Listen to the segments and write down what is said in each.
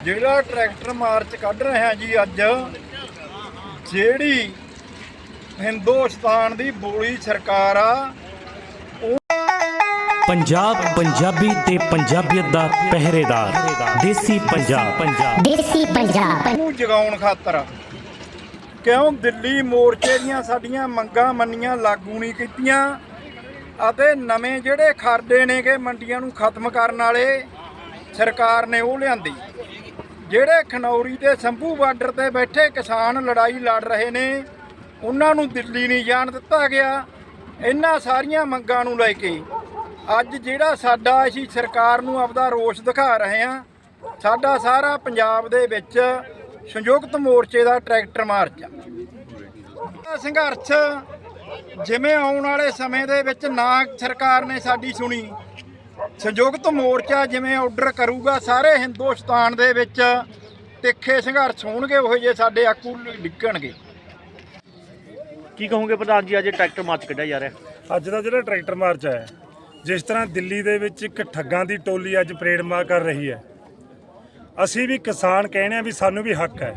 ਜਿਹੜਾ tractor March ਕੱਢ ਰਹੇ ਜੀ ਅੱਜ ਜਿਹੜੀ ਹਿੰਦੁਸਤਾਨ ਦੀ ਬੋਲੀ ਸਰਕਾਰ ਆ ਪੰਜਾਬ ਪੰਜਾਬੀ ਤੇ ਪੰਜਾਬੀਅਤ ਦਾ ਪਹਿਰੇਦਾਰ ਦੇਸੀ ਪੰਜਾਬ। ਪੰਜਾਬ ਦੇਸੀ ਪੰਜਾਬ। ਨੂੰ ਜਗਾਉਣ ਖਾਤਰ। ਕਿਉਂ ਦਿੱਲੀ ਮੋਰਚੇ ਦੀਆਂ ਸਾਡੀਆਂ ਮੰਗਾਂ ਮੰਨੀਆਂ ਲਾਗੂ ਨਹੀਂ ਕੀਤੀਆਂ? ਅਤੇ ਨਵੇਂ ਜਿਹੜੇ ਖਰੜੇ ਨੇਗੇ ਮੰਡੀਆਂ ਨੂੰ ਖਤਮ ਕਰਨ ਵਾਲੇ ਸਰਕਾਰ ਨੇ ਉਹ ਲਿਆਂਦੀ। ਜਿਹੜੇ ਖਨੌਰੀ ਤੇ ਸੰਭੂ ਬਾਰਡਰ ਤੇ ਬੈਠੇ ਕਿਸਾਨ ਲੜਾਈ ਲੜ ਰਹੇ ਨੇ, ਉਹਨਾਂ ਨੂੰ ਦਿੱਲੀ ਨਹੀਂ ਜਾਣ ਦਿੱਤਾ ਗਿਆ। ਇਹਨਾਂ ਸਾਰੀਆਂ ਮੰਗਾਂ ਨੂੰ ਲੈ ਕੇ ਅੱਜ ਜਿਹੜਾ ਸਾਡਾ ਅਸੀਂ ਸਰਕਾਰ ਨੂੰ ਆਪਦਾ ਰੋਸ ਦਿਖਾ ਰਹੇ ਹਾਂ, ਸਾਡਾ ਸਾਰਾ ਪੰਜਾਬ ਦੇ ਵਿੱਚ ਸੰਯੁਕਤ ਮੋਰਚੇ ਦਾ ਟਰੈਕਟਰ ਮਾਰਚ। ਆ ਸੰਘਰਸ਼ ਜਿਵੇਂ ਆਉਣ ਵਾਲੇ ਸਮੇਂ ਦੇ ਵਿੱਚ ਨਾ ਸਰਕਾਰ ਨੇ ਸਾਡੀ ਸੁਣੀ ਸੰਯੁਕਤ ਮੋਰਚਾ ਜਿਵੇਂ ਆਰਡਰ ਕਰੂਗਾ ਸਾਰੇ ਹਿੰਦੁਸਤਾਨ ਦੇ ਵਿੱਚ ਤਿੱਖੇ ਸੰਘਰਸ਼ ਹੋਣਗੇ ਉਹ ਜੇ ਸਾਡੇ ਆਕੂ ਡਿੱਗਣਗੇ। ਕੀ ਕਹੋਗੇ ਪ੍ਰਧਾਨ ਜੀ ਅੱਜ ਟਰੈਕਟਰ ਮਾਰਚ ਕੱਢਿਆ ਜਾ ਰਿਹਾ? ਅੱਜ ਦਾ ਜਿਹੜਾ ਟਰੈਕਟਰ ਮਾਰਚ ਹੈ ਜਿਸ ਤਰ੍ਹਾਂ ਦਿੱਲੀ ਦੇ ਵਿੱਚ ਇੱਕ ਠੱਗਾਂ ਦੀ ਟੋਲੀ ਅੱਜ ਪਰੇਡ ਮਾਰ ਕਰ ਰਹੀ ਹੈ ਅਸੀਂ ਵੀ ਕਿਸਾਨ ਕਹਿੰਦੇ ਆ ਵੀ ਸਾਨੂੰ ਵੀ ਹੱਕ ਹੈ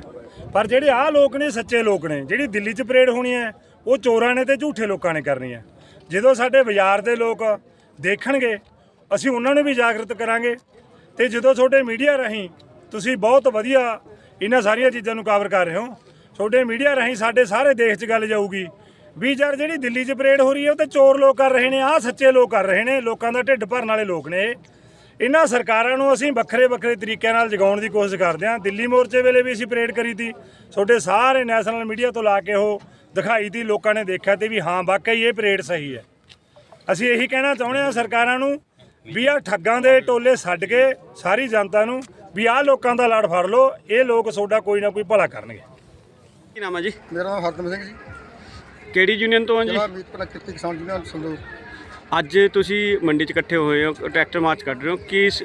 ਪਰ ਜਿਹੜੇ ਆਹ ਲੋਕ ਨੇ ਸੱਚੇ ਲੋਕ ਨੇ ਜਿਹੜੀ ਦਿੱਲੀ 'ਚ ਪਰੇਡ ਹੋਣੀ ਹੈ ਉਹ ਚੋਰਾਂ ਨੇ ਤੇ ਝੂਠੇ ਲੋਕਾਂ ਨੇ ਕਰਨੀ ਹੈ। ਜਦੋਂ ਸਾਡੇ ਬਾਜ਼ਾਰ ਦੇ ਲੋਕ ਦੇਖਣਗੇ ਅਸੀਂ ਉਹਨਾਂ ਨੂੰ ਵੀ ਜਾਗਰਤ ਕਰਾਂਗੇ ਤੇ ਜਦੋਂ ਤੁਹਾਡੇ ਮੀਡੀਆ ਰਾਹੀਂ ਤੁਸੀਂ ਬਹੁਤ ਵਧੀਆ ਇਹਨਾਂ ਸਾਰੀਆਂ ਚੀਜ਼ਾਂ ਨੂੰ ਕਵਰ ਕਰ ਰਹੇ ਹੋ, ਤੁਹਾਡੇ ਮੀਡੀਆ ਰਾਹੀਂ ਸਾਡੇ ਸਾਰੇ ਦੇਸ਼ 'ਚ ਗੱਲ ਜਾਊਗੀ। ਵੀ ਯਾਰ ਜਿਹੜੀ ਦਿੱਲੀ 'ਚ ਪਰੇਡ ਹੋ ਰਹੀ ਹੈ, ਉਹ ਤੇ ਚੋਰ ਲੋਕ ਕਰ ਰਹੇ ਨੇ, ਆਹ ਸੱਚੇ ਲੋਕ ਕਰ ਰਹੇ ਨੇ, ਲੋਕਾਂ ਦਾ ਢਿੱਡ ਭਰਨ ਵਾਲੇ ਲੋਕ ਨੇ। ਇਹਨਾਂ ਸਰਕਾਰਾਂ ਨੂੰ ਅਸੀਂ ਵੱਖਰੇ ਵੱਖਰੇ ਤਰੀਕਿਆਂ ਨਾਲ ਜਗਾਉਣ ਦੀ ਕੋਸ਼ਿਸ਼ ਕਰਦੇ ਹਾਂ। ਦਿੱਲੀ ਮੋਰਚੇ ਵੇਲੇ ਵੀ ਅਸੀਂ ਪਰੇਡ ਕਰੀ ਤੀ। ਤੁਹਾਡੇ ਸਾਰੇ ਨੈਸ਼ਨਲ ਮੀਡੀਆ ਤੋਂ ਲਾ ਕੇ ਉਹ ਦਿਖਾਈ ਤੀ, ਲੋਕਾਂ ਨੇ ਦੇਖਿਆ ਤੇ ਵੀ ਹਾਂ, ਵਾਕਈ ਇਹ ਪਰੇਡ ਸਹੀ ਹੈ। ਅਸੀਂ ਇਹੀ ਕਹਿਣਾ ਚਾਹੁੰਦੇ ਹਾਂ ਸਰਕਾਰਾਂ ਨੂੰ ਵੀ ਆਹ ਠੱਗਾਂ ਦੇ ਟੋਲੇ ਛੱਡ ਕੇ ਸਾਰੀ ਜਨਤਾ ਨੂੰ ਵੀ ਆਹ ਲੋਕਾਂ ਦਾ ਲੜ ਫੜ ਲਓ ਇਹ ਲੋਕ ਤੁਹਾਡਾ ਕੋਈ ਨਾ ਕੋਈ ਭਲਾ ਕਰਨਗੇ। ਕੀ ਨਾਮ ਹੈ ਜੀ? ਮੇਰਾ ਨਾਮ ਹਰਦਮ ਸਿੰਘ ਜੀ। ਕਿਹੜੀ ਯੂਨੀਅਨ ਤੋਂ ਹਾਂ ਜੀ? ਜ਼ਿਲ੍ਹਾ ਮੀਤਪੁਰਾ ਕਿਰਤੀ ਕਿਸਾਨ ਯੂਨੀਅਨ ਸੰਦੂਕ ਅੱਜ ਤੁਸੀਂ ਮੰਡੀ 'ਚ ਇਕੱਠੇ ਹੋਏ ਹੋ ਟਰੈਕਟਰ ਮਾਰਚ ਕੱਢ ਰਹੇ ਹੋ। ਕੀ ਸ-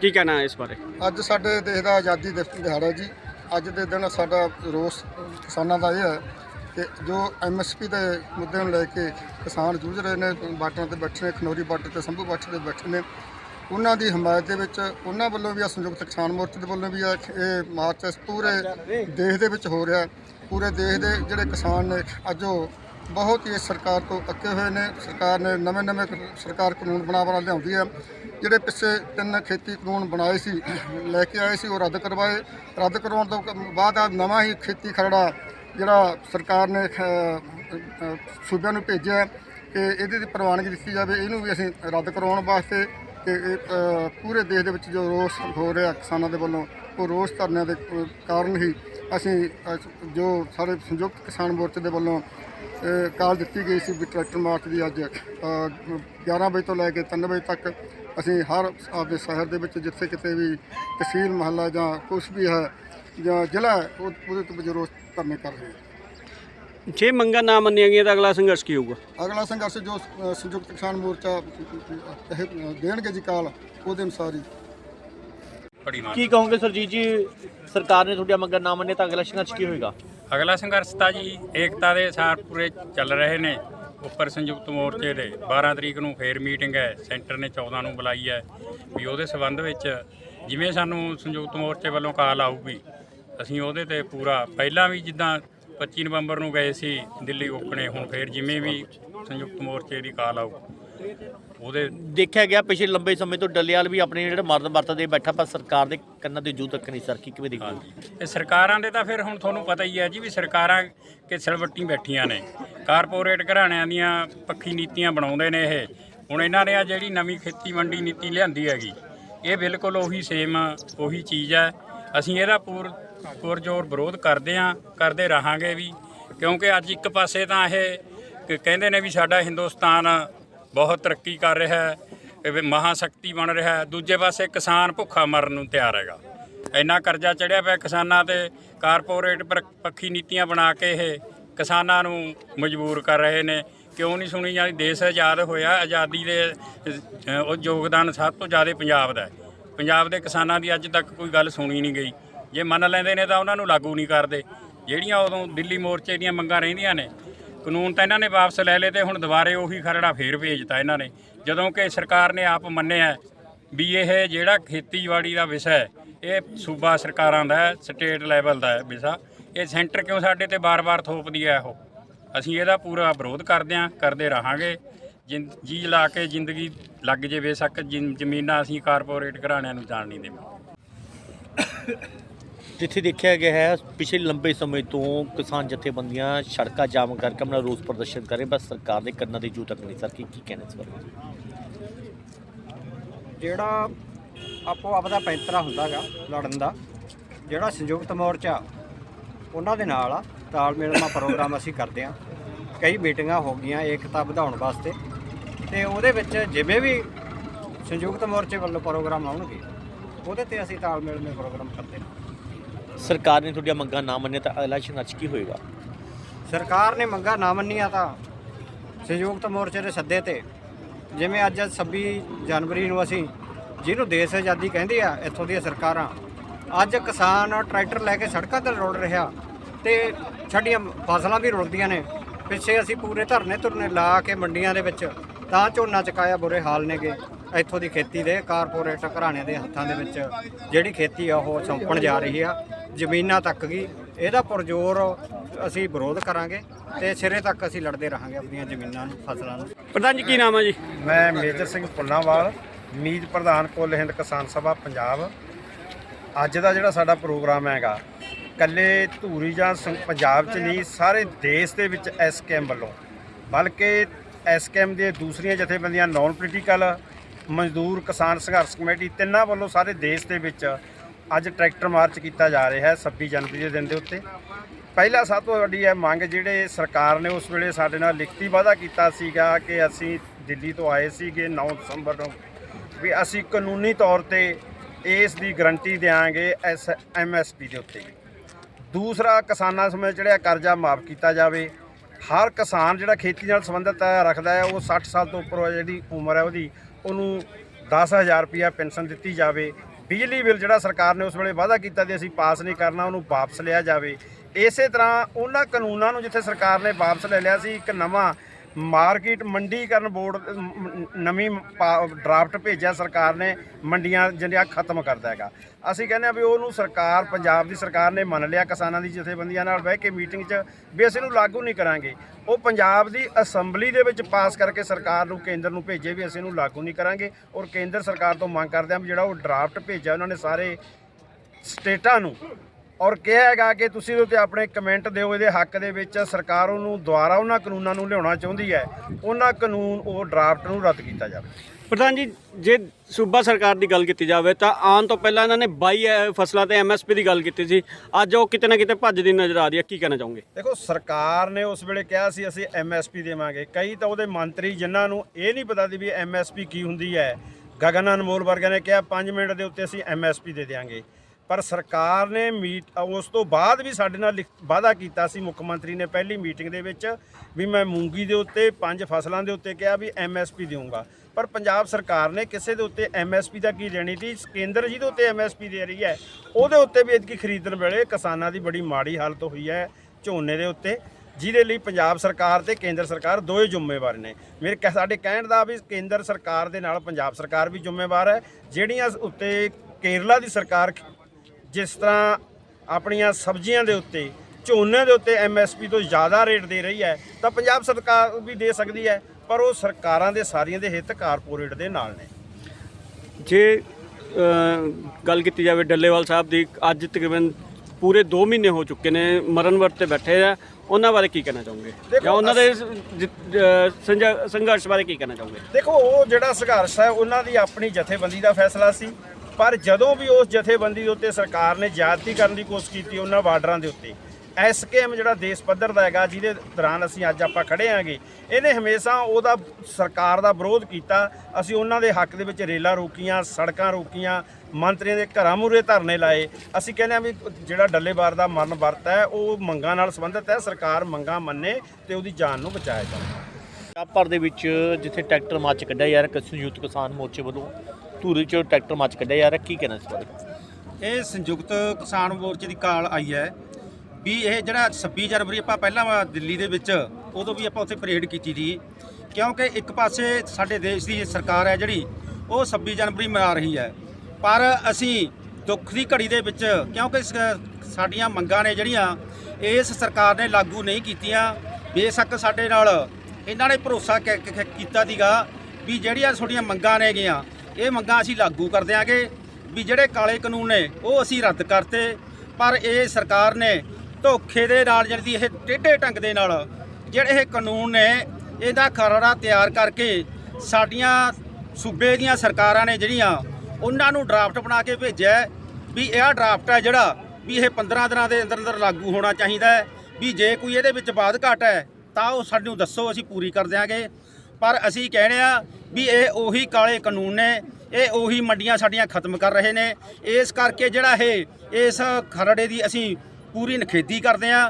ਕੀ ਕਹਿਣਾ ਹੈ ਇਸ ਬਾਰੇ? ਅੱਜ ਸਾਡੇ ਦੇਸ਼ ਦਾ ਆਜ਼ਾਦੀ ਦਿਵਸ ਦਿਹਾੜਾ ਜੀ। ਅੱਜ ਦੇ ਦਿਨ ਸਾਡਾ ਰੋਸ ਕਿਸਾਨਾਂ ਦਾ ਇਹ ਹੈ ਕਿ ਜੋ ਐਮਐਸਪੀ ਦੇ ਮੁੱਦੇ ਨੂੰ ਲੈ ਕੇ ਕਿਸਾਨ ਜੂਝ ਰਹੇ ਨੇ ਬਾਰਡਰਾਂ ਤੇ ਬੈਠੇ ਨੇ, ਖਨੌਰੀ ਬਾਰਡਰ ਤੇ ਸੰਭੂ ਬਾਰਡਰ ਤੇ ਬੈਠੇ ਨੇ, ਉਹਨਾਂ ਦੀ ਹਮਾਇਤ ਦੇ ਵਿੱਚ ਉਹਨਾਂ ਵੱਲੋਂ ਵੀ ਆ ਸੰਯੁਕਤ ਕਿਸਾਨ ਮੋਰਚੇ ਦੇ ਵੱਲੋਂ ਵੀ ਆ, ਇਹ ਮਾਰਚ ਇਸ ਪੂਰੇ ਦੇਸ਼ ਦੇ ਵਿੱਚ ਹੋ ਰਿਹਾ, ਪੂਰੇ ਦੇਸ਼ ਦੇ ਜਿਹੜੇ ਕਿਸਾਨ ਨੇ, ਅੱਜ ਉਹ ਬਹੁਤ ਹੀ ਇਸ ਸਰਕਾਰ ਤੋਂ ਅੱਕੇ ਹੋਏ ਨੇ, ਸਰਕਾਰ ਨੇ ਨਵੇਂ ਨਵੇਂ ਸਰਕਾਰ ਕਾਨੂੰਨ ਬਣਾ ਬਣਾ ਲਿਆਉਂਦੀ ਹੈ, ਜਿਹੜੇ ਪਿੱਛੇ ਤਿੰਨ ਖੇਤੀ ਕਾਨੂੰਨ ਬਣਾਏ ਸੀ, ਲੈ ਕੇ ਆਏ ਸੀ, ਉਹ ਰੱਦ ਕਰਵਾਏ, ਰੱਦ ਕਰਵਾਉਣ ਤੋਂ ਬਾਅਦ ਆ ਨਵਾਂ ਹੀ ਖੇਤੀ ਖਰੜਾ ਜਿਹੜਾ ਸਰਕਾਰ ਨੇ ਖ- ਸੂਬਿਆਂ ਨੂੰ ਭੇਜਿਆ ਕਿ ਇਹਦੇ ਦੀ ਪ੍ਰਵਾਨਗੀ ਦਿੱਤੀ ਜਾਵੇ ਇਹਨੂੰ ਵੀ ਅਸੀਂ ਰੱਦ ਕਰਵਾਉਣ ਵਾਸਤੇ ਕਿ ਇਹ ਪੂਰੇ ਦੇਸ਼ ਦੇ ਵਿੱਚ ਜੋ ਰੋਸ ਹੋ ਰਿਹਾ ਕਿਸਾਨਾਂ ਦੇ ਵੱਲੋਂ ਉਹ ਰੋਸ ਧਰਨਿਆਂ ਦੇ ਕਾਰਨ ਹੀ ਅਸੀਂ ਜੋ ਸਾਰੇ ਸੰਯੁਕਤ ਕਿਸਾਨ ਮੋਰਚੇ ਦੇ ਵੱਲੋਂ ਕਾਲ ਦਿੱਤੀ ਗਈ ਸੀ ਵੀ ਟਰੈਕਟਰ ਮਾਰਚ ਦੀ ਅੱਜ ਅ, 11 ਵਜੇ ਤੋਂ ਲੈ ਕੇ 3 ਵਜੇ ਤੱਕ ਅਸੀਂ ਹਰ ਆਪਦੇ ਸ਼ਹਿਰ ਦੇ ਵਿੱਚ ਜਿੱਥੇ ਕਿਤੇ ਵੀ ਤਹਿਸੀਲ ਮਹੱਲਾ ਜਾਂ ਕੁਝ ਵੀ ਹੈ ਜਾਂ ਜ਼ਿਲ੍ਹਾ ਉਹ ਉਹਦੇ ਤੋਂ ਵਿੱਚ ਰੋਸ ਧਰਨੇ ਕਰ ਰਹੇ ਹਾਂ। ਜੇ ਮੰਗਾਂ ਨਾ ਮੰਨੀਆਂ ਗਈਆਂ ਤਾਂ ਅਗਲਾ ਸੰਘਰਸ਼ ਕੀ ਹੋਊਗਾ? ਅਗਲਾ ਸੰਘਰਸ਼ ਜੋ ਅ, ਸੰਯੁਕਤ ਕਿਸਾਨ ਮੋਰਚਾ ਇਹ ਦੇਣਗੇ ਜੀ ਕਾਲ ਉਹਦੇ ਅਨੁਸਾਰ ਹੀ। ਕੀ ਕਹੋਗੇ ਸਰਜੀਤ ਜੀ ਸਰਕਾਰ ਨੇ ਤੁਹਾਡੀਆਂ ਮੰਗਾਂ ਨਾ ਮੰਨੇ ਤਾਂ ਅਗਲਾ ਸੰਘਰਸ਼ ਕੀ ਹੋਏਗਾ? ਅਗਲਾ ਸੰਘਰਸ਼ ਤਾਂ ਜੀ ਏਕਤਾ ਦੇ ਸਾਰ ਪੂਰੇ ਚੱਲ ਰਹੇ ਨੇ ਉੱਪਰ ਸੰਯੁਕਤ ਮੋਰਚੇ ਦੇ। 12 ਤਰੀਕ ਨੂੰ ਫੇਰ ਮੀਟਿੰਗ ਹੈ ਸੈਂਟਰ ਨੇ 14 ਨੂੰ ਬੁਲਾਈ ਹੈ ਵੀ ਉਹਦੇ ਸਬੰਧ ਵਿੱਚ ਜਿਵੇਂ ਸਾਨੂੰ ਸੰਯੁਕਤ ਮੋਰਚੇ ਵੱਲੋਂ ਕਾਲ ਆਊਗੀ ਅਸੀਂ ਉਹਦੇ ਤੇ ਪੂਰਾ ਪਹਿਲਾਂ ਵੀ ਜਿੱਦਾਂ 25 ਨਵੰਬਰ ਨੂੰ ਗਏ ਸੀ ਦਿੱਲੀ ਉਕਣੇ ਹੁਣ ਫੇਰ ਜਿਵੇਂ ਵੀ ਸੰਯੁਕਤ ਮੋਰਚੇ ਦੀ ਕਾਲ ਆਊ ਉਹਦੇ ਦੇਖਿਆ ਗਿਆ ਪਿਛਲੇ ਲੰਬੇ ਸਮੇਂ ਤੋਂ ਡੱਲੇਵਾਲ ਵੀ ਆਪਣੇ ਜਿਹੜੇ ਮਰਦ ਵਰਤਦੇ ਬੈਠਾ ਪਰ ਸਰਕਾਰ ਦੇ ਕੰਨਾਂ ਤੇ ਜੂ ਤੱਕ ਨਹੀਂ ਸਰ ਕੀ ਕਿਵੇਂ ਦੇਖਦੇ? ਇਹ ਸਰਕਾਰਾਂ ਦੇ ਤਾਂ ਫਿਰ ਹੁਣ ਤੁਹਾਨੂੰ ਪਤਾ ਹੀ ਹੈ ਜੀ ਵੀ ਸਰਕਾਰਾਂ ਕਿ ਸਿਲਵੱਟੀ ਬੈਠੀਆਂ ਨੇ। ਕਾਰਪੋਰੇਟ ਘਰਾਣਿਆਂ ਦੀਆਂ ਪੱਖੀ ਨੀਤੀਆਂ ਬਣਾਉਂਦੇ ਨੇ ਇਹ। ਹੁਣ ਇਹਨਾਂ ਨੇ ਆ ਜਿਹੜੀ ਨਵੀਂ ਖੇਤੀ ਮੰਡੀ ਨੀਤੀ ਲਿਆਂਦੀ ਹੈਗੀ ਇਹ ਬਿਲਕੁਲ ਉਹੀ ਸੇਮ ਉਹੀ ਚੀਜ਼ ਹੈ। ਅਸੀਂ ਇਹਦਾ ਪੂਰ ਪੁਰਜੋਰ ਵਿਰੋਧ ਕਰਦੇ ਆਂ, ਕਰਦੇ ਰਹਾਂਗੇ ਵੀ, ਕਿਉਂਕਿ ਅੱਜ ਇੱਕ ਪਾਸੇ ਤਾਂ ਇਹ ਕਹਿੰਦੇ ਨੇ ਵੀ ਸਾਡਾ ਹਿੰਦੁਸਤਾਨ ਬਹੁਤ ਤਰੱਕੀ ਕਰ ਰਿਹਾ ਹੈ, ਇਹ ਮਹਾਸ਼ਕਤੀ ਬਣ ਰਿਹਾ ਹੈ, ਦੂਜੇ ਪਾਸੇ ਕਿਸਾਨ ਭੁੱਖਾ ਮਰਨ ਨੂੰ ਤਿਆਰ ਹੈਗਾ। ਇੰਨਾ ਕਰਜ਼ਾ ਚੜਿਆ ਪਿਆ ਕਿਸਾਨਾਂ ਤੇ, ਕਾਰਪੋਰੇਟ ਪਰ- ਪੱਖੀ ਨੀਤੀਆਂ ਬਣਾ ਕੇ ਇਹ ਕਿਸਾਨਾਂ ਨੂੰ ਮਜਬੂਰ ਕਰ ਰਹੇ ਨੇ। ਕਿਉਂ ਨਹੀਂ ਸੁਣੀ ਜਾਂਦੀ, ਦੇਸ਼ ਆਜ਼ਾਦ ਹੋਇਆ, ਆਜ਼ਾਦੀ ਦੇ ਉਹ ਯੋਗਦਾਨ ਸਭ ਤੋਂ ਜ਼ਿਆਦਾ ਪੰਜਾਬ ਦਾ ਪੰਜਾਬ ਦੇ ਕਿਸਾਨਾਂ ਦੀ ਅੱਜ ਤੱਕ ਕੋਈ ਗੱਲ ਸੁਣੀ ਨਹੀਂ ਗਈ। ਜੇ ਮੰਨ ਲੈਂਦੇ ਨੇ ਤਾਂ ਉਹਨਾਂ ਨੂੰ ਲਾਗੂ ਨਹੀਂ ਕਰਦੇ। ਜਿਹੜੀਆਂ ਉਦੋਂ ਦਿੱਲੀ ਮੋਰਚੇ ਦੀਆਂ ਮੰਗਾਂ ਰਹਿੰਦੀਆਂ ਨੇ, ਕਾਨੂੰਨ ਤਾਂ ਇਹਨਾਂ ਨੇ ਵਾਪਸ ਲੈ ਲਏ ਤੇ ਹੁਣ ਦੁਬਾਰੇ ਉਹੀ ਖਰੜਾ ਫੇਰ ਭੇਜਤਾ ਇਹਨਾਂ ਨੇ। ਜਦੋਂ ਕਿ ਸਰਕਾਰ ਨੇ ਆਪ ਮੰਨਿਆ ਵੀ ਇਹ ਜਿਹੜਾ ਖੇਤੀਬਾੜੀ ਦਾ ਵਿਸ਼ਾ ਹੈ, ਇਹ ਸੂਬਾ ਸਰਕਾਰਾਂ ਦਾ ਹੈ, ਸਟੇਟ ਲੈਵਲ ਦਾ ਹੈ ਵਿਸਾ। ਇਹ ਸੈਂਟਰ ਕਿਉਂ ਸਾਡੇ ਤੇ ਬਾਰ-ਬਾਰ ਥੋਪਦੀ ਹੈ ਉਹ ਅਸੀਂ ਇਹਦਾ ਪੂਰਾ ਵਿਰੋਧ ਕਰਦੇ ਹਾਂ, ਕਰਦੇ ਰਹਾਂਗੇ। ਜਿੰ- ਜੀ ਲਾ ਕੇ ਜ਼ਿੰਦਗੀ ਲੱਗ ਜੇ ਬੇਸ਼ੱਕ ਜਿੰ- ਜ਼ਮੀਨਾਂ ਅਸੀਂ ਕਾਰਪੋਰੇਟ ਘਰਾਣਿਆਂ ਨੂੰ ਜਾਣ ਨਹੀਂ ਦੇਵਾਂਗੇ। ਜਿੱਥੇ ਦੇਖਿਆ ਗਿਆ ਹੈ, ਪਿਛਲੇ ਲੰਬੇ ਸਮੇਂ ਤੋਂ ਕਿਸਾਨ ਜਥੇਬੰਦੀਆਂ ਸੜਕਾਂ ਜਾਮ ਕਰਕੇ ਆਪਣਾ ਰੋਸ ਪ੍ਰਦਰਸ਼ਨ ਕਰ ਰਹੇ ਬਸ ਸਰਕਾਰ ਦੇ ਕੰਨਾਂ ਦੀ ਜੂ ਤੱਕ ਨਹੀਂ ਸਰ, ਕੀ ਕੀ ਕਹਿਣਾ ਇਸ ਬਾਰੇ? ਜਿਹੜਾ ਆਪੋ ਆਪਦਾ ਪੈਂਤਰਾ ਹੁੰਦਾਗਾ ਲੜਨ ਦਾ, ਜਿਹੜਾ ਸੰਯੁਕਤ ਮੋਰਚਾ, ਉਹਨਾਂ ਦੇ ਨਾਲ ਆ, ਤਾਲਮੇਲ ਦਾ ਪ੍ਰੋਗਰਾਮ ਅਸੀਂ ਕਰਦੇ ਆ ਕਈ ਮੀਟਿੰਗਾਂ ਹੋ ਗਈਆਂ ਏਕਤਾ ਵਧਾਉਣ ਵਾਸਤੇ, ਤੇ ਉਹਦੇ ਵਿੱਚ ਜਿਵੇਂ ਵੀ ਸੰਯੁਕਤ ਮੋਰਚੇ ਵੱਲੋਂ ਪ੍ਰੋਗਰਾਮ ਆਉਣਗੇ, ਉਹਦੇ ਤੇ ਅਸੀਂ ਤਾਲਮੇਲ ਨਾਲ ਪ੍ਰੋਗਰਾਮ ਕਰਦੇ ਸਰਕਾਰ ਨੇ ਤੁਹਾਡੀਆਂ ਮੰਗਾਂ ਨਾ ਮੰਨੀਆਂ ਤਾਂ ਅਗਲਾ ਸੰਘਰਸ਼ ਕੀ ਹੋਏਗਾ? ਸਰਕਾਰ ਨੇ ਮੰਗਾਂ ਨਾ ਮੰਨੀਆਂ ਤਾਂ ਸੰਯੁਕਤ ਮੋਰਚੇ ਦੇ ਸੱਦੇ ਤੇ, ਜਿਵੇਂ ਅੱਜ 26 ਜਨਵਰੀ ਨੂੰ ਅਸੀਂ ਜਿਹਨੂੰ ਦੇਸ਼ ਆਜ਼ਾਦੀ ਕਹਿੰਦੇ ਆ, ਇੱਥੋਂ ਦੀਆਂ ਸਰਕਾਰਾਂ, ਅੱਜ ਕਿਸਾਨ ਟਰੈਕਟਰ ਲੈ ਕੇ ਸੜਕਾਂ ਤੇ ਰੋੜ ਰਿਹਾ ਤੇ ਸਾਡੀਆਂ ਫਸਲਾਂ ਵੀ ਰੁਲਦੀਆਂ ਨੇ, ਪਿੱਛੇ ਅਸੀਂ ਪੂਰੇ ਧਰਨੇ ਧੁਰਨੇ ਲਾ ਕੇ ਮੰਡੀਆਂ ਦੇ ਵਿੱਚ ਤਾਂ ਝੋਨਾ ਚਕਾਇਆ ਬੁਰੇ ਹਾਲ ਨੇਗੇ, ਇੱਥੋਂ ਦੀ ਖੇਤੀ ਦੇ ਕਾਰਪੋਰੇਟ ਘਰਾਣਿਆਂ ਦੇ ਹੱਥਾਂ ਦੇ ਵਿੱਚ ਜਿਹੜੀ ਖੇਤੀ ਆ ਉਹ ਸੌਂਪਣ ਜਾ ਰਹੀ ਆ। ਜ਼ਮੀਨਾਂ ਤੱਕ ਗਈ। ਇਹਦਾ ਪੁਰਜ਼ੋਰ ਅਸੀਂ ਵਿਰੋਧ ਕਰਾਂਗੇ ਤੇ ਸਿਰੇ ਤੱਕ ਅਸੀਂ ਲੜਦੇ ਰਹਾਂਗੇ ਆਪਣੀਆਂ ਜ਼ਮੀਨਾਂ ਨੂੰ ਫਸਲਾਂ ਨੂੰ। ਪ੍ਰਧਾਨ ਜੀ ਕੀ ਨਾਮ ਹੈ ਜੀ? ਮੈਂ ਮੇਜਰ ਸਿੰਘ ਪੁੰਨਾਵਾਲ ਮੀਤ ਪ੍ਰਧਾਨ ਕੁੱਲ ਹਿੰਦ ਕਿਸਾਨ ਸਭਾ ਪੰਜਾਬ। ਅੱਜ ਦਾ ਜਿਹੜਾ ਸਾਡਾ ਪ੍ਰੋਗਰਾਮ ਹੈਗਾ ਕੱਲੇ ਧੂਰੀ ਜਾਂ ਸੰ- ਪੰਜਾਬ 'ਚ ਨਹੀਂ ਸਾਰੇ ਦੇਸ਼ ਦੇ ਵਿੱਚ ਐਸਕੇਐਮ ਵੱਲੋਂ। ਬਲਕਿ ਐਸਕੇਐਮ ਦੇ ਦੂਸਰੀਆਂ ਜਥੇਬੰਦੀਆਂ ਨਾਨ ਪੋਲੀਟੀਕਲ ਮਜ਼ਦੂਰ ਕਿਸਾਨ ਸੰਘਰਸ਼ ਕਮੇਟੀ ਤਿੰਨਾਂ ਵੱਲੋਂ ਸਾਰੇ ਦੇਸ਼ ਦੇ ਵਿੱਚ ਅੱਜ ਟਰੈਕਟਰ ਮਾਰਚ ਕੀਤਾ ਜਾ ਰਿਹਾ ਹੈ 26 ਜਨਵਰੀ ਦੇ ਦਿਨ ਦੇ ਉੱਤੇ। ਪਹਿਲਾ ਸਭ ਤੋਂ ਵੱਡੀ ਹੈ ਮੰਗ ਜਿਹੜੇ ਸਰਕਾਰ ਨੇ ਉਸ ਵੇਲੇ ਸਾਡੇ ਨਾਲ ਲਿਖਤੀ ਵਾਅਦਾ ਕੀਤਾ ਸੀਗਾ ਕਿ ਅਸੀਂ ਦਿੱਲੀ ਤੋਂ ਆਏ ਸੀਗੇ 9 ਦਸੰਬਰ ਨੂੰ। ਵੀ ਅਸੀਂ ਕਾਨੂੰਨੀ ਤੌਰ ਤੇ ਇਸ ਦੀ ਗਰੰਟੀ ਦੇਵਾਂਗੇ ਐਸ ਐਮਐਸਪੀ ਦੇ ਉੱਤੇ। ਦੂਸਰਾ, ਕਿਸਾਨਾਂ ਸਮੇਂ ਜਿਹੜਾ ਕਰਜ਼ਾ ਮਾਫ ਕੀਤਾ ਜਾਵੇ। ਹਰ ਕਿਸਾਨ ਜਿਹੜਾ ਖੇਤੀ ਨਾਲ ਸੰਬੰਧਿਤ ਰੱਖਦਾ ਹੈ, ਉਹ 60 ਸਾਲ ਤੋਂ ਉੱਪਰ ਜਿਹੜੀ ਉਮਰ ਹੈ ਉਹਦੀ, ਉਹਨੂੰ 10000 ਰੁਪਇਆ ਪੈਨਸ਼ਨ ਦਿੱਤੀ ਜਾਵੇ। ਬਿਜਲੀ ਬਿੱਲ ਜਿਹੜਾ ਸਰਕਾਰ ਨੇ ਉਸ ਵੇਲੇ ਵਾਅਦਾ ਕੀਤਾ ਤੇ ਅਸੀਂ ਪਾਸ ਨਹੀਂ ਕਰਨਾ, ਉਹਨੂੰ ਵਾਪਸ ਲਿਆ ਜਾਵੇ। ਇਸੇ ਤਰ੍ਹਾਂ ਉਹਨਾਂ ਕਾਨੂੰਨਾਂ ਨੂੰ ਜਿੱਥੇ ਸਰਕਾਰ ਨੇ ਵਾਪਸ ਲੈ ਲਿਆ ਸੀ, ਇੱਕ ਨਵਾਂ ਮਾਰਕੀਟ ਮੰਡੀਕਰਨ ਬੋਰਡ ਅਮ, ਮ, ਨਵੀਂ ਡਰਾਫਟ ਭੇਜਿਆ ਸਰਕਾਰ ਨੇ ਮੰਡੀਆਂ ਜਿਹੜੀਆਂ ਖਤਮ ਕਰਦਾ ਹੈਗਾ। ਅਸੀਂ ਕਹਿੰਦੇ ਆ ਵੀ ਉਹਨੂੰ ਸਰਕਾਰ ਪੰਜਾਬ ਦੀ ਸਰਕਾਰ ਨੇ ਮੰਨ ਲਿਆ ਕਿਸਾਨਾਂ ਦੀ ਜਥੇਬੰਦੀਆਂ ਨਾਲ ਬਹਿ ਕੇ ਮੀਟਿੰਗ 'ਚ ਵੀ ਅਸੀਂ ਇਹਨੂੰ ਲਾਗੂ ਨਹੀਂ ਕਰਾਂਗੇ। ਉਹ ਪੰਜਾਬ ਦੀ ਅਸੈਂਬਲੀ ਦੇ ਵਿੱਚ ਪਾਸ ਕਰਕੇ ਸਰਕਾਰ ਨੂੰ ਕੇਂਦਰ ਨੂੰ ਭੇਜੇ ਵੀ ਅਸੀਂ ਇਹਨੂੰ ਲਾਗੂ ਨਹੀਂ ਕਰਾਂਗੇ ਔਰ ਕੇਂਦਰ ਸਰਕਾਰ ਤੋਂ ਮੰਗ ਕਰਦੇ ਹਾਂ ਵੀ ਜਿਹੜਾ ਉਹ ਡਰਾਫਟ ਭੇਜਿਆ ਉਹਨਾਂ ਨੇ ਸਾਰੇ ਸਟੇਟਾਂ ਨੂੰ ਔਰ ਕਿਹਾ ਹੈਗਾ ਕਿ ਤੁਸੀਂ ਉਹਦੇ ਉੱਤੇ ਆਪਣੇ ਕਮੈਂਟ ਦਿਓ ਇਹਦੇ ਹੱਕ ਦੇ ਵਿੱਚ ਸਰਕਾਰ ਉਹਨੂੰ ਦੁਬਾਰਾ ਉਹਨਾਂ ਕਾਨੂੰਨਾਂ ਨੂੰ ਲਿਆਉਣਾ ਚਾਹੁੰਦੀ ਹੈ ਉਹਨਾਂ ਕਾਨੂੰਨ ਉਹ ਡਰਾਫਟ ਨੂੰ ਰੱਦ ਕੀਤਾ ਜਾਵੇ। ਪ੍ਰਧਾਨ ਜੀ ਜੇ ਸੂਬਾ ਸਰਕਾਰ ਦੀ ਗੱਲ ਕੀਤੀ ਜਾਵੇ ਤਾਂ ਆਉਣ ਤੋਂ ਪਹਿਲਾਂ ਇਹਨਾਂ ਨੇ 22 ਅ, ਫਸਲਾਂ ਤੇ ਐਮਐਸਪੀ ਦੀ ਗੱਲ ਕੀਤੀ ਸੀ। ਅੱਜ ਉਹ ਕਿਤੇ ਨਾ ਕਿਤੇ ਭੱਜਦੀ ਨਜ਼ਰ ਆ ਰਹੀ ਹੈ ਕੀ ਕਹਿਣਾ ਚਾਹੋਗੇ? ਦੇਖੋ ਸਰਕਾਰ ਨੇ ਉਸ ਵੇਲੇ ਕਿਹਾ ਸੀ ਅਸੀਂ ਐਮਐਸਪੀ ਦੇਵਾਂਗੇ। ਕਈ ਤਾਂ ਉਹਦੇ ਮੰਤਰੀ ਜਿਨ੍ਹਾਂ ਨੂੰ ਇਹ ਨਹੀਂ ਪਤਾ ਸੀ ਵੀ ਐਮਐਸਪੀ ਕੀ ਹੁੰਦੀ ਹੈ। ਗਗਨ ਅਨਮੋਲ ਵਰਗਾ ਨੇ ਕਿਹਾ 5 ਮਿੰਟ ਦੇ ਉੱਤੇ ਅਸੀਂ ਐਮਐਸਪੀ ਦੇ ਦੇਵਾਂਗੇ ਪਰ ਸਰਕਾਰ ਨੇ ਮੀਟ, ਉਸ ਤੋਂ ਬਾਅਦ ਵੀ ਸਾਡੇ ਨਾਲ ਲਿਖ- ਵਾਅਦਾ ਕੀਤਾ ਸੀ, ਮੁੱਖ ਮੰਤਰੀ ਨੇ ਪਹਿਲੀ ਮੀਟਿੰਗ ਦੇ ਵਿੱਚ ਵੀ ਮੈਂ ਮੂੰਗੀ ਦੇ ਉੱਤੇ ਪੰਜ ਫਸਲਾਂ ਦੇ ਉੱਤੇ ਕਿਹਾ ਵੀ ਐਮਐਸਪੀ ਦੇਵਾਂਗਾ ਪਰ ਪੰਜਾਬ ਸਰਕਾਰ ਨੇ ਕਿਸੇ ਦੇ ਉੱਤੇ ਐਮਐਸਪੀ ਦਾ ਕੀ ਲੈਣੀ ਸੀ? ਕੇਂਦਰ ਜਿਹਦੇ ਉੱਤੇ ਐਮਐਸਪੀ ਦੇ ਰਹੀ ਹੈ। ਉਹਦੇ ਉੱਤੇ ਵੀ ਇਤਕੀ ਖਰੀਦਣ ਵੇਲੇ ਕਿਸਾਨਾਂ ਦੀ ਬੜੀ ਮਾੜੀ ਹਾਲਤ ਹੋਈ ਹੈ ਝੋਨੇ ਦੇ ਉੱਤੇ, ਜਿਹਦੇ ਲਈ ਪੰਜਾਬ ਸਰਕਾਰ ਤੇ ਕੇਂਦਰ ਸਰਕਾਰ ਦੋਵੇਂ ਜ਼ਿੰਮੇਵਾਰ ਨੇ। ਮੇਰੇ ਕਹਿ- ਸਾਡੇ ਕਹਿਣ ਦਾ ਵੀ ਕੇਂਦਰ ਸਰਕਾਰ ਦੇ ਨਾਲ ਪੰਜਾਬ ਸਰਕਾਰ ਵੀ ਜ਼ਿੰਮੇਵਾਰ ਹੈ। ਜਿਹੜੀਆਂ ਉੱਤੇ ਕੇਰਲਾ ਦੀ ਸਰਕਾਰ ਜਿਸ ਤਰ੍ਹਾਂ ਆਪਣੀਆਂ ਸਬਜ਼ੀਆਂ ਦੇ ਉੱਤੇ ਝੋਨੇ ਦੇ ਉੱਤੇ ਐਮਐਸਪੀ ਤੋਂ ਜ਼ਿਆਦਾ ਰੇਟ ਦੇ ਰਹੀ ਹੈ ਤਾਂ ਪੰਜਾਬ ਸਰਕਾਰ ਵੀ ਦੇ ਸਕਦੀ ਹੈ ਪਰ ਉਹ ਸਰਕਾਰਾਂ ਦੇ ਸਾਰੀਆਂ ਦੇ ਹਿੱਤ ਕਾਰਪੋਰੇਟ ਦੇ ਨਾਲ ਨੇ। ਜੇ ਗੱਲ ਕੀਤੀ ਜਾਵੇ ਡੱਲੇਵਾਲ ਸਾਹਿਬ ਦੀ ਅੱਜ ਤਕਰੀਬਨ ਪੂਰੇ 2 ਮਹੀਨੇ ਹੋ ਚੁੱਕੇ ਨੇ ਮਰਨ ਵਰਤ ਤੇ ਬੈਠੇ ਆ ਉਹਨਾਂ ਬਾਰੇ ਕੀ ਕਹਿਣਾ ਚਾਹੋਗੇ? ਜਾਂ ਉਹਨਾਂ ਦੇ ਸੰਘਰਸ਼ ਬਾਰੇ ਕੀ ਕਹਿਣਾ ਚਾਹੋਗੇ? ਦੇਖੋ ਉਹ ਜਿਹੜਾ ਸੰਘਰਸ਼ ਹੈ ਉਹਨਾਂ ਦੀ ਆਪਣੀ ਜਥੇਬੰਦੀ ਦਾ ਫੈਸਲਾ ਸੀ। ਪਰ ਜਦੋਂ ਵੀ ਉਸ ਜਥੇਬੰਦੀ ਦੇ ਉੱਤੇ ਸਰਕਾਰ ਨੇ ਜ਼ਿਆਦਤੀ ਕਰਨ ਦੀ ਕੋਸ਼ਿਸ਼ ਕੀਤੀ ਉਹਨਾਂ ਬਾਰਡਰਾਂ ਦੇ ਉੱਤੇ, ਐਸਕੇਐਮ ਜਿਹੜਾ ਦੇਸ਼ ਪੱਧਰ ਦਾ ਹੈਗਾ, ਜਿਹਦੇ ਦੌਰਾਨ ਅਸੀਂ ਅੱਜ ਆਪਾਂ ਖੜੇ ਆਂਗੇ ਇਹਨੇ ਹਮੇਸ਼ਾ ਉਹਦਾ ਸਰਕਾਰ ਦਾ ਵਿਰੋਧ ਕੀਤਾ। ਅਸੀਂ ਉਹਨਾਂ ਦੇ ਹੱਕ ਦੇ ਵਿੱਚ ਰੇਲਾਂ ਰੋਕੀਆਂ, ਸੜਕਾਂ ਰੋਕੀਆਂ, ਮੰਤਰੀਆਂ ਦੇ ਘਰਾਂ ਮੂਹਰੇ ਧਰਨੇ ਲਾਏ। ਅਸੀਂ ਕਹਿੰਦੇ ਆ ਵੀ ਜਿਹੜਾ ਡੱਲੇਬਾਰ ਦਾ ਮਰਨ ਵਰਤ ਹੈ, ਉਹ ਮੰਗਾਂ ਨਾਲ ਸੰਬੰਧਿਤ ਹੈ, ਸਰਕਾਰ ਮੰਗਾਂ ਮੰਨੇ ਤੇ ਉਹਦੀ ਜਾਨ ਨੂੰ ਬਚਾਇਆ ਜਾਵੇ। ਪੰਜਾਬ ਭਰ ਦੇ ਵਿੱਚ ਜਿੱਥੇ ਟਰੈਕਟਰ ਮਾਰਚ ਕੱਢਿਆ ਯਾਰ ਸੰਯੁਕਤ ਕਿਸਾਨ ਮੋਰਚੇ ਵੱਲੋਂ? ਧੂਰੀ 'ਚੋਂ ਟਰੈਕਟਰ ਮਾਰਚ ਕੱਢਿਆ ਜਾ ਰਿਹਾ ਕੀ ਕਹਿਣਾ ਇਸ ਬਾਰੇ? ਇਹ ਸੰਯੁਕਤ ਕਿਸਾਨ ਮੋਰਚੇ ਦੀ ਕਾਲ ਆਈ ਹੈ ਵੀ ਇਹ ਜਿਹੜਾ 26 ਜਨਵਰੀ ਆਪਾਂ ਪਹਿਲਾਂ ਵਾ ਦਿੱਲੀ ਦੇ ਵਿੱਚ, ਉਦੋਂ ਵੀ ਆਪਾਂ ਉੱਥੇ ਪਰੇਡ ਕੀਤੀ ਸੀ। ਕਿਉਂਕਿ ਇੱਕ ਪਾਸੇ ਸਾਡੇ ਦੇਸ਼ ਦੀ ਸਰਕਾਰ ਹੈ ਜਿਹੜੀ, ਉਹ 26 ਜਨਵਰੀ ਮਨਾ ਰਹੀ ਹੈ। ਪਰ ਅਸੀਂ ਦੁੱਖ ਦੀ ਘੜੀ ਦੇ ਵਿੱਚ, ਕਿਉਂਕਿ ਸ- ਸਾਡੀਆਂ ਮੰਗਾਂ ਨੇ ਜਿਹੜੀਆਂ, ਇਸ ਸਰਕਾਰ ਨੇ ਲਾਗੂ ਨਹੀਂ ਕੀਤੀਆਂ। ਬੇਸ਼ੱਕ ਸਾਡੇ ਨਾਲ ਇਹਨਾਂ ਨੇ ਭਰੋਸਾ ਕ- ਕ- ਕੀਤਾ ਸੀਗਾ ਵੀ ਜਿਹੜੀਆਂ ਤੁਹਾਡੀਆਂ ਮੰਗਾਂ ਨੇਗੀਆਂ ਇਹ ਮੰਗਾਂ ਅਸੀਂ ਲਾਗੂ ਕਰ ਦਿਆਂਗੇ ਵੀ ਜਿਹੜੇ ਕਾਲੇ ਕਾਨੂੰਨ ਨੇ, ਉਹ ਅਸੀਂ ਰੱਦ ਕਰਤੇ, ਪਰ ਇਹ ਸਰਕਾਰ ਨੇ ਧੋਖੇ ਦੇ ਨਾਲ ਜਿਹੜੀ ਇਹ ਟੇਢੇ ਢੰਗ ਦੇ ਨਾਲ ਜਿਹੜੇ ਇਹ ਕਾਨੂੰਨ ਨੇ, ਇਹਦਾ ਖਰੜਾ ਤਿਆਰ ਕਰਕੇ ਸਾਡੀਆਂ ਸੂਬੇ ਦੀਆਂ ਸਰਕਾਰਾਂ ਨੇ ਜਿਹੜੀਆਂ ਉਹਨਾਂ ਨੂੰ ਡਰਾਫਟ ਬਣਾ ਕੇ ਭੇਜਿਆ ਵੀ ਇਹ ਡਰਾਫਟ ਹੈ ਜਿਹੜਾ ਵੀ ਇਹ 15 ਦਿਨਾਂ ਦੇ ਅੰਦਰ ਅੰਦਰ ਲਾਗੂ ਹੋਣਾ ਚਾਹੀਦਾ ਹੈ, ਵੀ ਜੇ ਕੋਈ ਇਹਦੇ ਵਿੱਚ ਬਾਦ ਘਾਟ ਹੈ ਤਾਂ ਉਹ ਸਾਨੂੰ ਦੱਸੋ, ਅਸੀਂ ਪੂਰੀ ਕਰ ਦਿਆਂਗੇ। ਪਰ ਅਸੀਂ ਕਹਿਣੇ ਆ ਵੀ ਇਹ ਉਹੀ ਕਾਲੇ ਕਾਨੂੰਨ ਨੇ, ਇਹ ਉਹੀ ਮੰਡੀਆਂ ਸਾਡੀਆਂ ਖਤਮ ਕਰ ਰਹੇ ਨੇ। ਇਸ ਕਰਕੇ ਜਿਹੜਾ ਇਹ, ਇਸ ਖਰੜੇ ਦੀ ਅਸੀਂ ਪੂਰੀ ਨਖੇਦੀ ਕਰਦੇ ਆ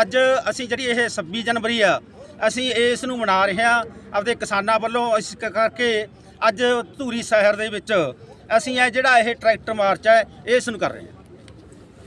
ਅੱਜ ਅਸੀਂ ਜਿਹੜੀ ਇਹ 26 ਜਨਵਰੀ ਆ, ਅਸੀਂ ਇਸ ਨੂੰ ਮਨਾ ਰਹੇ ਹਾਂ ਆਪਦੇ ਕਿਸਾਨਾਂ ਵੱਲੋਂ। ਇਸ ਕਰਕੇ ਅੱਜ ਧੂਰੀ ਸ਼ਹਿਰ ਦੇ ਵਿੱਚ ਅਸੀਂ ਇਹ ਜਿਹੜਾ ਇਹ ਟਰੈਕਟਰ ਮਾਰਚ ਹੈ, ਇਸ ਨੂੰ ਕਰ ਰਹੇ ਹਾਂ।